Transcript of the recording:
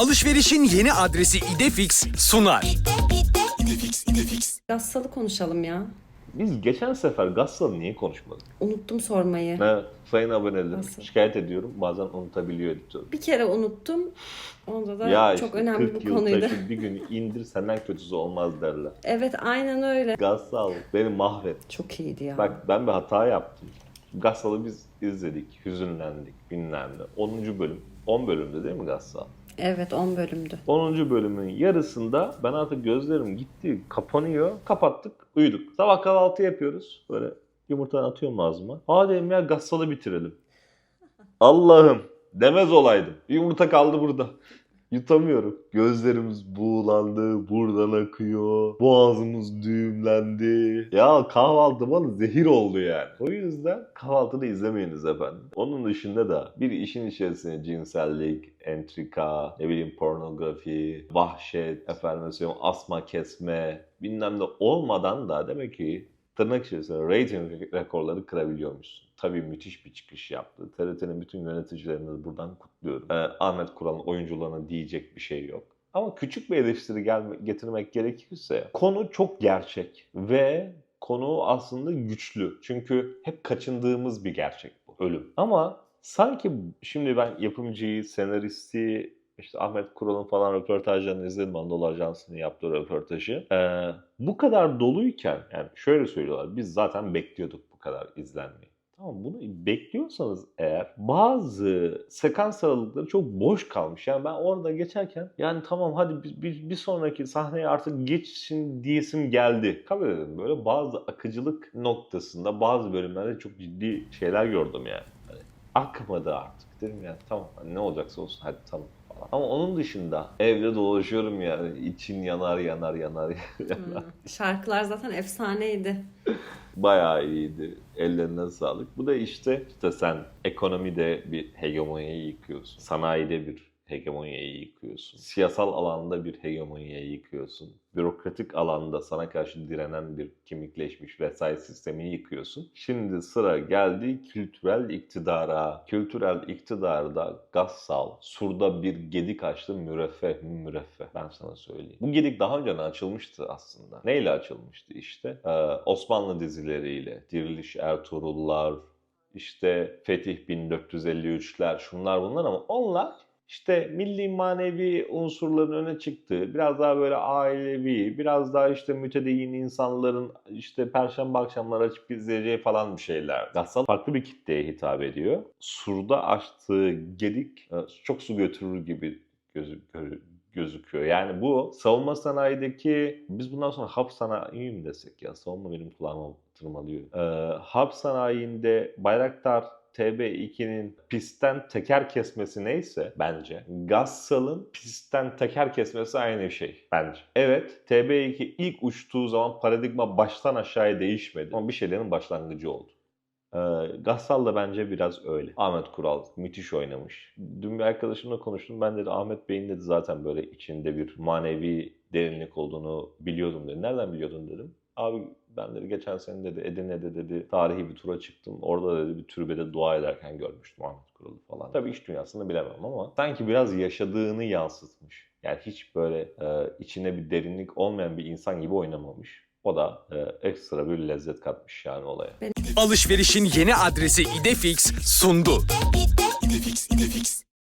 Alışverişin yeni adresi İdefix sunar. Gassalı konuşalım ya. Biz geçen sefer Gassal'ı niye konuşmadık? Unuttum sormayı. Evet, sayın abonelerim Nasıl? şikayet ediyorum. Bazen unutabiliyor editör. Bir kere unuttum. Onda da Ya çok işte önemli 40 bir yıl konuydu. taşı bir gün indir senden kötüsü olmaz derler. Evet aynen öyle. Gassal beni mahvet. Çok iyiydi ya. Bak ben bir hata yaptım. Gassal'ı biz izledik, hüzünlendik bilmem ne. 10. bölüm. 10 bölümde değil mi Gassal? Evet 10 bölümdü. 10. bölümün yarısında ben artık gözlerim gitti, kapanıyor. Kapattık, uyuduk. Sabah kahvaltı yapıyoruz. Böyle yumurta atıyorum ağzıma. Dedim ya Gassal'ı bitirelim. Allah'ım demez olaydım. Yumurta kaldı burada. Yutamıyorum. Gözlerimiz buğulandı, buradan akıyor. Boğazımız düğümlendi. Ya kahvaltı bana zehir oldu yani. O yüzden kahvaltıda izlemeyiniz efendim. Onun dışında da bir işin içerisine cinsellik, entrika, ne bileyim pornografi, vahşet, efendim asma kesme bilmem ne olmadan da demek ki tırnak içerisinde rating rekorları kırabiliyormuşsun. Tabii müthiş bir çıkış yaptı. TRT'nin bütün yöneticilerini buradan kutluyorum. Ee, Ahmet Kural'ın oyuncularına diyecek bir şey yok. Ama küçük bir eleştiri gelme, getirmek gerekirse konu çok gerçek ve konu aslında güçlü. Çünkü hep kaçındığımız bir gerçek bu. Ölüm. Ama sanki şimdi ben yapımcıyı, senaristi, işte Ahmet Kural'ın falan röportajlarını izledim. Anadolu Ajansı'nın yaptığı röportajı. Ee, bu kadar doluyken yani şöyle söylüyorlar. Biz zaten bekliyorduk bu kadar izlenmeyi. Tamam bunu bekliyorsanız eğer bazı sekans aralıkları çok boş kalmış. Yani ben orada geçerken yani tamam hadi bir, bir, bir sonraki sahneye artık geçsin diyesim geldi. Kabul edelim böyle bazı akıcılık noktasında bazı bölümlerde çok ciddi şeyler gördüm yani. Hani akmadı artık dedim yani tamam hani ne olacaksa olsun hadi tamam. Ama onun dışında evde dolaşıyorum yani için yanar yanar yanar yanar. Hı. Şarkılar zaten efsaneydi. Bayağı iyiydi. Ellerine sağlık. Bu da işte, işte sen ekonomide bir hegemonyayı yıkıyorsun. Sanayide bir hegemonyayı yıkıyorsun. Siyasal alanda bir hegemonyayı yıkıyorsun. Bürokratik alanda sana karşı direnen bir kimlikleşmiş vesayet sistemini yıkıyorsun. Şimdi sıra geldi kültürel iktidara. Kültürel iktidarda Gassal, surda bir gedik açtı müreffeh mi müreffeh. Ben sana söyleyeyim. Bu gedik daha önce açılmıştı aslında. Neyle açılmıştı işte? Ee, Osmanlı dizileriyle. Diriliş Ertuğrullar, işte Fetih 1453'ler, şunlar bunlar ama onlar işte milli manevi unsurların öne çıktığı, biraz daha böyle ailevi, biraz daha işte mütedeyyin insanların işte perşembe akşamları açıp izleyeceği falan bir şeyler. Gassal farklı bir kitleye hitap ediyor. Surda açtığı gedik e, çok su götürür gibi gözü, gö- gözüküyor. Yani bu savunma sanayideki biz bundan sonra hap sanayi mi desek ya savunma benim kulağıma tırmalıyor. Ee, hap sanayinde Bayraktar TB2'nin pistten teker kesmesi neyse bence Gassal'ın pistten teker kesmesi aynı şey bence. Evet TB2 ilk uçtuğu zaman paradigma baştan aşağıya değişmedi ama bir şeylerin başlangıcı oldu. Ee, Gassal da bence biraz öyle. Ahmet Kural müthiş oynamış. Dün bir arkadaşımla konuştum. Ben dedi Ahmet Bey'in dedi zaten böyle içinde bir manevi derinlik olduğunu biliyordum dedi. Nereden biliyordun dedim. Abi ben dedi geçen sene dedi Edirne'de dedi tarihi bir tura çıktım. Orada dedi bir türbede dua ederken görmüştüm Ahmet Kural'ı falan. Tabii iş dünyasında bilemem ama sanki biraz yaşadığını yansıtmış. Yani hiç böyle e, içine bir derinlik olmayan bir insan gibi oynamamış. O da e, ekstra bir lezzet katmış yani olaya. Alışverişin yeni adresi İdefix sundu.